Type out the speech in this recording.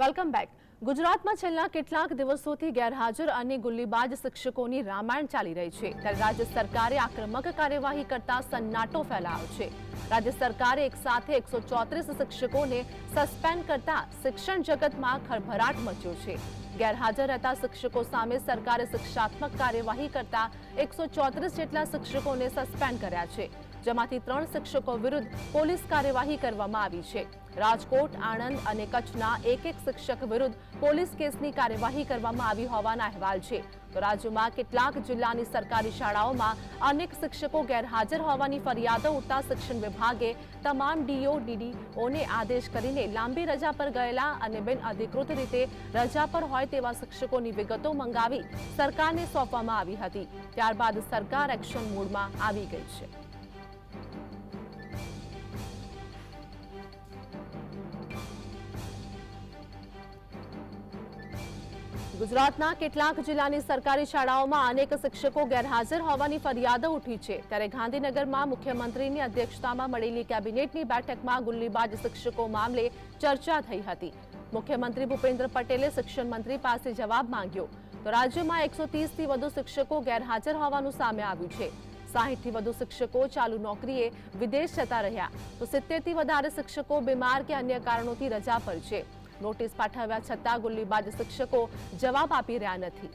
Welcome back. ગુજરાતમાં છેલ્લા કેટલાક દિવસોથી ગેરહાજર અને ગુલ્લીબાજ શિક્ષકોની રામાયણ ચાલી રહી છે, ત્યારે રાજ્ય સરકારે આક્રમક કાર્યવાહી કરતા સન્નાટો ફેલાયો છે. રાજ્ય સરકારે એક સાથે એકસો ચોત્રીસ શિક્ષકોને સસ્પેન્ડ કરતા શિક્ષણ જગતમાં ખળભળાટ મચ્યો છે. ગેરહાજર રહેતા શિક્ષકો સામે સરકારે શિક્ષાત્મક કાર્યવાહી કરતા એકસો ચોત્રીસ જેટલા શિક્ષકોને સસ્પેન્ડ કર્યા છે, જેમાંથી ત્રણ શિક્ષકો વિરુદ્ધ પોલીસ કાર્યવાહી કરવામાં આવી છે. રાજકોટ, આણંદ અને કચ્છના એક એક શિક્ષક વિરુદ્ધ પોલીસ કેસની કાર્યવાહી કરવામાં આવી હોવાના અહેવાલ છે. તો રાજ્યમાં કેટલાક જિલ્લાની સરકારી શાળાઓમાં અનેક શિક્ષકો ગેરહાજર હોવાની ફરિયાદો ઉઠતા શિક્ષણ વિભાગે તમામ ડીઓ ડીડીઓને આદેશ કરીને લાંબી રજા પર ગયેલા અને બિન અધિકૃત રીતે રજા પર હોય તેવા શિક્ષકોની વિગતો મંગાવી સરકારને સોંપવામાં આવી હતી. ત્યારબાદ સરકાર એક્શન મોડમાં આવી ગઈ છે. ગુજરાતના કેટલાક જિલ્લાની સરકારી શાળાઓમાં અનેક શિક્ષકો ગેરહાજર હોવાની ફરિયાદો ઉઠી છે. ત્યારે ગાંધીનગરમાં મુખ્યમંત્રીની અધ્યક્ષતામાં મળેલી કેબિનેટની બેઠકમાં ગુલ્લીબાજ શિક્ષકો મામલે ચર્ચા થઈ હતી. મુખ્યમંત્રી ભૂપેન્દ્ર પટેલે શિક્ષણ મંત્રી પાસે જવાબ માંગ્યો. તો રાજ્યમાં એકસો થી વધુ શિક્ષકો ગેરહાજર હોવાનું સામે આવ્યું છે. સાહીઠથી વધુ શિક્ષકો ચાલુ નોકરીએ વિદેશ જતા રહ્યા. તો સિત્તેરથી વધારે શિક્ષકો બીમાર કે અન્ય કારણોથી રજા પર છે. નોટિસ પાઠવ્યા છતાં ગુલ્લીબાજ શિક્ષકો જવાબ આપી રહ્યા નથી.